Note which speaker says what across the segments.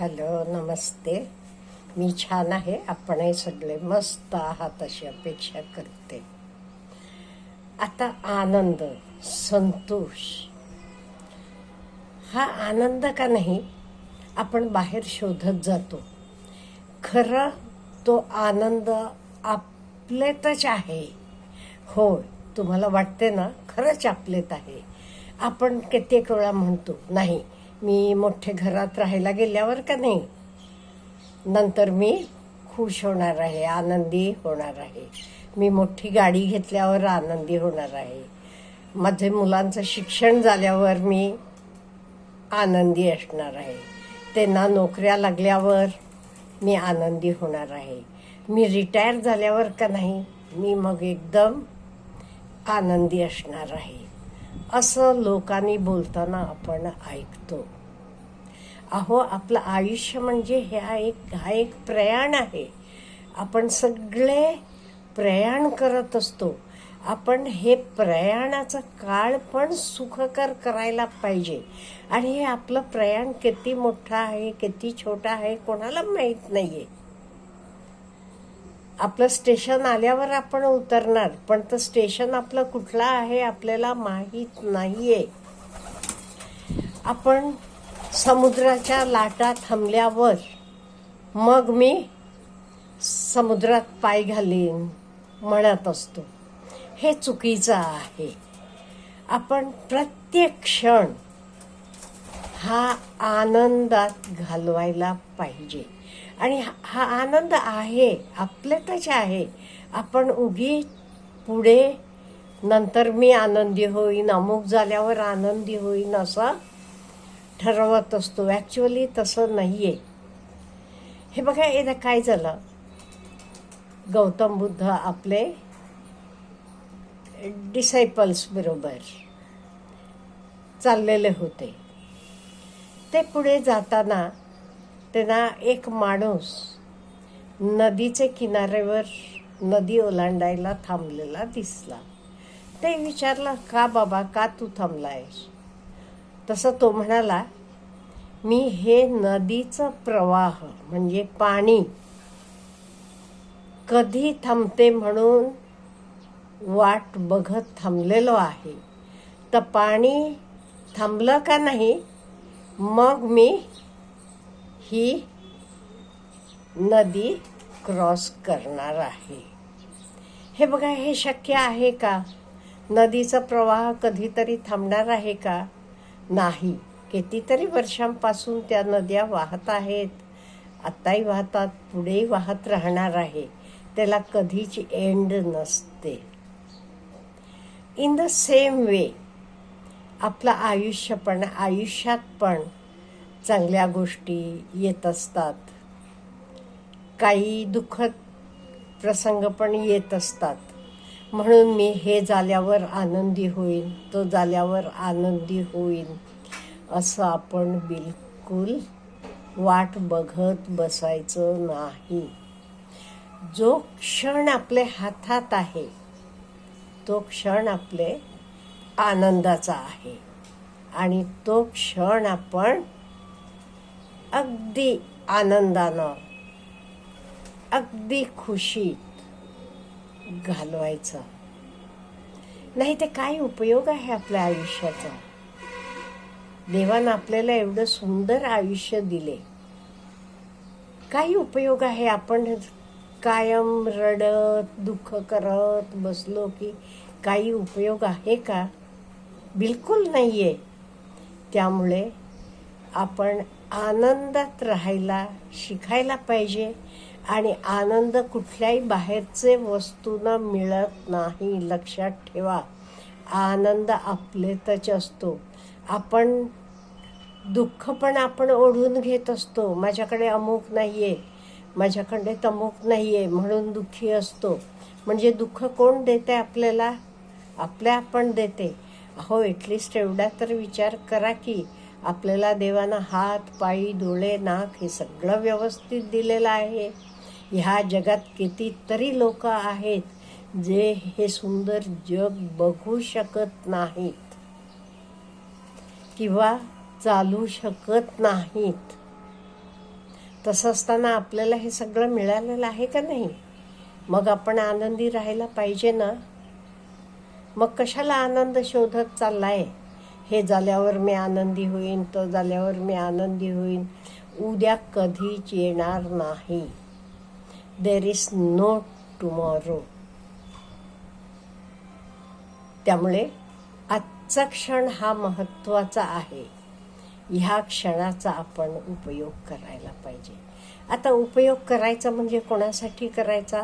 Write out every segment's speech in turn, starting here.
Speaker 1: Hello नमस्ते. मी छान आहे. आपणही सगळे मस्त आहात अशी अपेक्षा करते. आता आनंद संतोष. हा आनंद का नाही? आपण बाहेर शोधत जातो. खरं तो आनंद आपलेतच आहे. होय तुम्हाला वाटते ना? खरंच आपलेत आहे. आपण कित्येक वेळा म्हणतो नाही मी मोठे घरात राहायला गेल्यावर का नाही? नंतर मी खुश होणार आहे आनंदी होणार आहे. मी मोठी गाडी घेतल्यावर आनंदी होणार आहे. माझे मुलांचं शिक्षण झाल्यावर मी आनंदी असणार आहे. त्यांना नोकऱ्या लागल्यावर मी आनंदी होणार आहे. मी रिटायर झाल्यावर का नाही? मी मग एकदम आनंदी असणार आहे. असं लोकांनी बोलताना आपण ऐकतो. अहो आपलं आयुष्य म्हणजे ह्या एक हा एक प्रयाण आहे. आपण सगळे प्रयाण करत असतो. आपण हे प्रयाणाचा काळ पण सुखकर करायला पाहिजे. आणि हे आपलं प्रयाण किती मोठं आहे किती छोटं आहे कोणाला माहीत नाही आहे आपलं स्टेशन आल्यावर आपण उतरणार पण तर स्टेशन आपलं कुठलं आहे आपल्याला माहीत नाहीये. आपण समुद्राच्या लाटा थांबल्यावर मग मी समुद्रात पाय घालीन म्हणत असतो. हे चुकीचं आहे. आपण प्रत्येक क्षण हा आनंदात घालवायला पाहिजे. आणि हा- आनंद आहे आपल्यातच आहे. आपण उगी पुढे नंतर मी आनंदी होईन अमुक झाल्यावर आनंदी होईन असं ठरवत असतो. ॲक्च्युअली तसं नाही आहे हे बघा एकदा काय झालं? गौतम बुद्ध आपले डिसायपल्स बरोबर चाललेले होते. ते पुढे जाताना त्यांना एक माणूस नदीचे किनाऱ्यावर नदी ओलांडायला थांबलेला दिसला. ते विचारलं का बाबा का तू थांबलायस? तसं तो म्हणाला मी हे नदीचं प्रवाह म्हणजे पाणी कधी थांबते म्हणून वाट बघत थांबलेलो आहे. तर पाणी थांबलं का नाही? मग मी ही नदी क्रॉस करणार आहे. हे बघा हे शक्य आहे का? नदीचा प्रवाह कधीतरी थांबणार आहे का? नाही. कितीतरी वर्षांपासून त्या नद्या वाहत आहेत. आत्ताही वाहतात पुढेही वाहत राहणार आहे. त्याला कधीच एंड नसते. इन द सेम वे आपलं आयुष्य पण आयुष्यात पण चांगल्या गोष्टी येत असतात. काही दुःखद प्रसंग पण येत असतात. म्हणून मी हे झाल्यावर आनंदी होईन तो झाल्यावर आनंदी होईन असं आपण बिलकुल वाट बघत बसायचं नाही. जो क्षण आपल्या हातात आहे तो क्षण आपले आनंदाचा आहे. आणि तो क्षण आपण अगदी आनंदानं अगदी खुशीत घालवायचं. नाही ते काय उपयोग आहे आपल्या आयुष्याचा? देवानं आपल्याला एवढं सुंदर आयुष्य दिले. काही उपयोग आहे आपण कायम रडत दुःख करत बसलो की काही उपयोग आहे का? बिलकुल नाही आहे त्यामुळे आपण आनंदात राहायला शिकायला पाहिजे आणि आनंद कुठल्याही बाहेरचे वस्तूंना मिळत नाही. लक्षात ठेवा. आनंद आपलेतच असतो. आपण दुःख पण आपण ओढून घेत असतो. माझ्याकडे अमुक नाही आहे माझ्याकडे तमुक नाही आहे म्हणून दुःखी असतो. म्हणजे दुःख कोण देते आपल्याला? आपल्या आपण देते. अहो एटलिस्ट एवढा तर विचार करा की आपल्याला देवानं हात पायी डोळे नाक हे सगळं व्यवस्थित दिलेलं आहे. ह्या जगात कितीतरी लोक आहेत जे हे सुंदर जग बघू शकत नाहीत किंवा चालू शकत नाहीत. तसं असताना आपल्याला हे सगळं मिळालेलं आहे का नाही? मग आपण आनंदी राहायला पाहिजे ना? मग कशाला आनंद शोधत चाललाय? हे झाल्यावर मी आनंदी होईन तो झाल्यावर मी आनंदी होईन. उद्या कधीच येणार नाही. देर इज नो टुमॉरो त्यामुळे आजचा क्षण हा महत्त्वाचा आहे. ह्या क्षणाचा आपण उपयोग करायला पाहिजे. आता उपयोग करायचा म्हणजे कोणासाठी करायचा?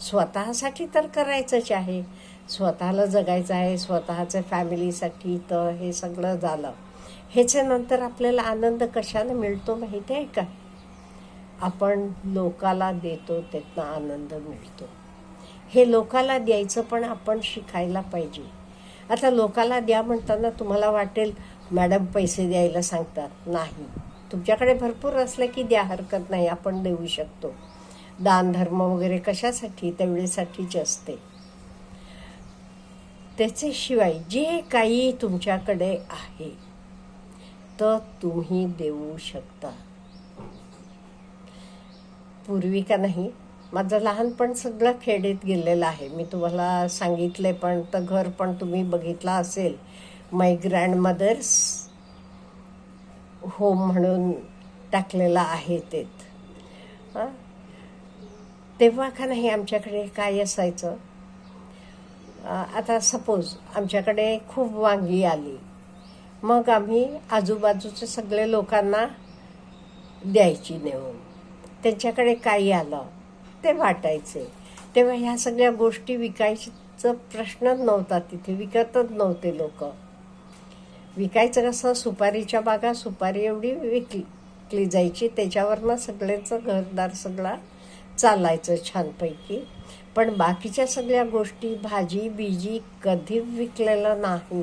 Speaker 1: स्वतःसाठी तर करायचंच आहे. स्वतःला जगायचं आहे स्वतःचं फॅमिलीसाठी तर हे सगळं झालं. ह्याच्यानंतर आपल्याला आनंद कशाने मिळतो माहिती आहे का? आपण लोकाला देतो त्यातनं आनंद मिळतो. हे लोकाला द्यायचं पण आपण शिकायला पाहिजे. आता लोकाला द्या म्हणताना तुम्हाला वाटेल मॅडम पैसे द्यायला सांगतात. नाही. तुमच्याकडे भरपूर असलं की द्या हरकत नाही. आपण देऊ शकतो. दान धर्म वगैरे कशासाठी? त्यावेळेसाठीच असते. त्याच्याशिवाय जे काही तुमच्याकडे आहे तर तुम्ही देऊ शकता. पूर्वी का नाही? माझं लहानपण सगळं खेडेत गेलेलं आहे. मी तुम्हाला सांगितले पण तर घर पण तुम्ही बघितलं असेल. माय ग्रँडमदर्स होम म्हणून टाकलेलं आहे तेत तेव्हा का नाही आमच्याकडे काय असायचं? आता सपोज आमच्याकडे खूप वांगी आली. मग आम्ही आजूबाजूचे सगळे लोकांना द्यायची नेऊन. त्यांच्याकडे काही आलं ते वाटायचे. तेव्हा ह्या सगळ्या गोष्टी विकायचं प्रश्नच नव्हता तिथे विकतच नव्हते लोक. विकायचं कसं सुपारीच्या बागा सुपारी एवढी विकली विकली जायची त्याच्यावरनं सगळ्यांचं घरदार सगळा चालायचं छानपैकी. पण बाकीच्या सगळ्या गोष्टी भाजी बिजी कधी विकलेलं नाही.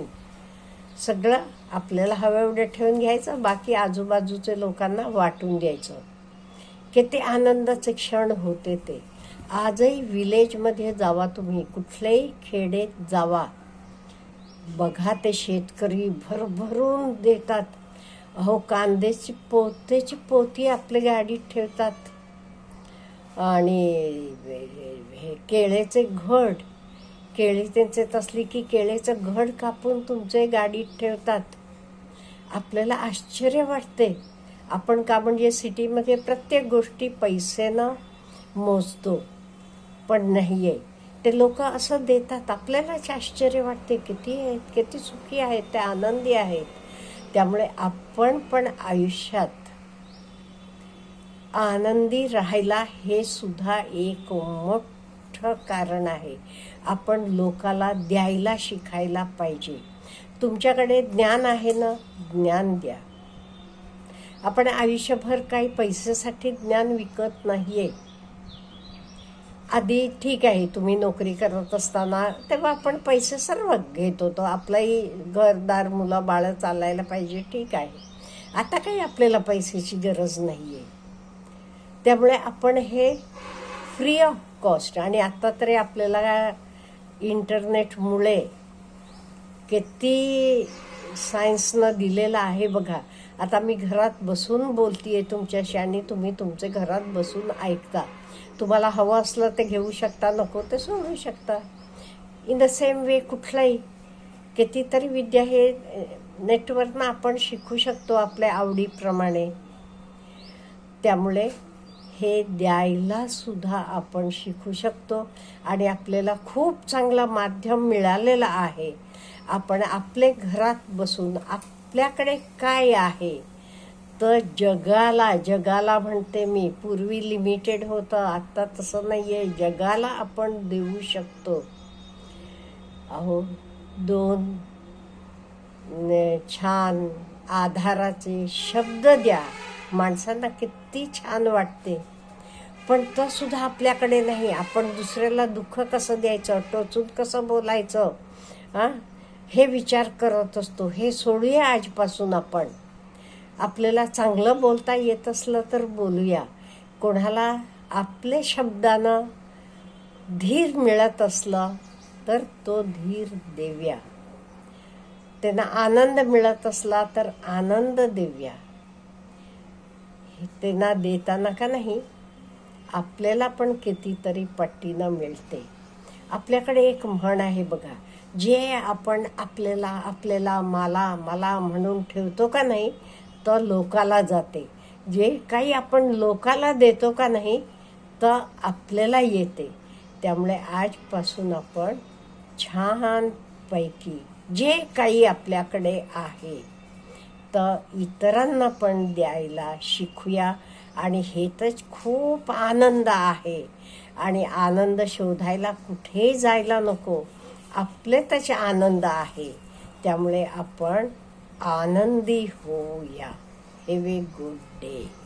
Speaker 1: सगळं आपल्याला हवं एवढं ठेवून घ्यायचं बाकी आजूबाजूचे लोकांना वाटून द्यायचं. किती आनंदाचे क्षण होते ते. आजही विलेजमध्ये जावा तुम्ही कुठल्याही खेडेत जावा. बघा ते शेतकरी भरभरून देतात. अहो कांद्याची पोतेची पोती आपल्या गाडीत ठेवतात. आणि हे केळेचे घड केळी त्यांचे तसली की केळेचं घड कापून तुमचे गाडीत ठेवतात. आपल्याला आश्चर्य वाटते. आपण का म्हणजे सिटीमध्ये प्रत्येक गोष्टी पैसेनं मोजतो पण नाही आहे ते लोक असं देतात. आपल्यालाच आश्चर्य वाटते. किती आहेत किती सुखी आहेत ते आनंदी आहेत. त्यामुळे आपण पण आयुष्यात आनंदी राहायला हे सुद्धा एक मोठं कारण आहे. आपण लोकाला द्यायला शिकायला पाहिजे. तुमच्याकडे ज्ञान आहे ना? ज्ञान द्या. आपण आयुष्यभर काही पैशासाठी ज्ञान विकत नाही आहे आधी ठीक आहे तुम्ही नोकरी करत असताना तेव्हा आपण पैसे सर्व घेत होतो. आपलंही घरदार मुलं बाळं चालायला पाहिजे ठीक आहे. आता काही आपल्याला पैशाची गरज नाही आहे त्यामुळे आपण हे फ्री ऑफ कॉस्ट आणि आता तरी आपल्याला इंटरनेटमुळे किती सायन्सनं दिलेलं आहे बघा. आता मी घरात बसून बोलतीये तुमच्याशी आणि तुम्ही तुमचे घरात बसून ऐकता. तुम्हाला हवं असलं ते घेऊ शकता नको ते सोडू शकता. इन द सेम वे कुठलाही. कितीतरी विद्या हे नेटवरनं आपण शिकू शकतो आपल्या आवडीप्रमाणे. त्यामुळे हे द्यायला सुद्धा आपण शिकू शकतो आणि आपल्याला खूप चांगलं माध्यम मिळालेलं आहे. आपण आपले घरात बसून आपल्याकडे काय आहे? तर जगाला जगाला म्हणते मी पूर्वी लिमिटेड होतं आत्ता तसं नाही आहे जगाला आपण देऊ शकतो. अहो दोन छान आधाराचे शब्द द्या. माणसांना किती छान वाटते. पण तो सुद्धा आपल्याकडे नाही. आपण दुसऱ्याला दुःख कसं द्यायचं? टोचून कसं बोलायचं? हां हे विचार करत असतो. हे सोडूया आजपासून आपण. आपल्याला चांगलं बोलता येत असलं तर बोलूया. कोणाला आपले शब्दानं धीर मिळत असलं तर तो धीर देऊया. त्यांना आनंद मिळत असला तर आनंद देऊया. त्यांना देताना का नाही आपल्याला पण कितीतरी पट्टीनं मिळते. आपल्याकडे एक म्हण आहे बघा जे आपण आपल्याला आपल्याला मला मला म्हणून ठेवतो का नाही तर लोकाला जाते. जे काही आपण लोकाला देतो का नाही तर आपल्याला येते. त्यामुळे आजपासून आपण छानपैकी जे काही आपल्याकडे आहे तर इतरांना पण द्यायला शिकूया. आणि हे तर खूप आनंद आहे. आणि आनंद शोधायला कुठेही जायला नको. आपले त्याचे आनंद आहे. त्यामुळे आपण आनंदी होऊया. Have a good day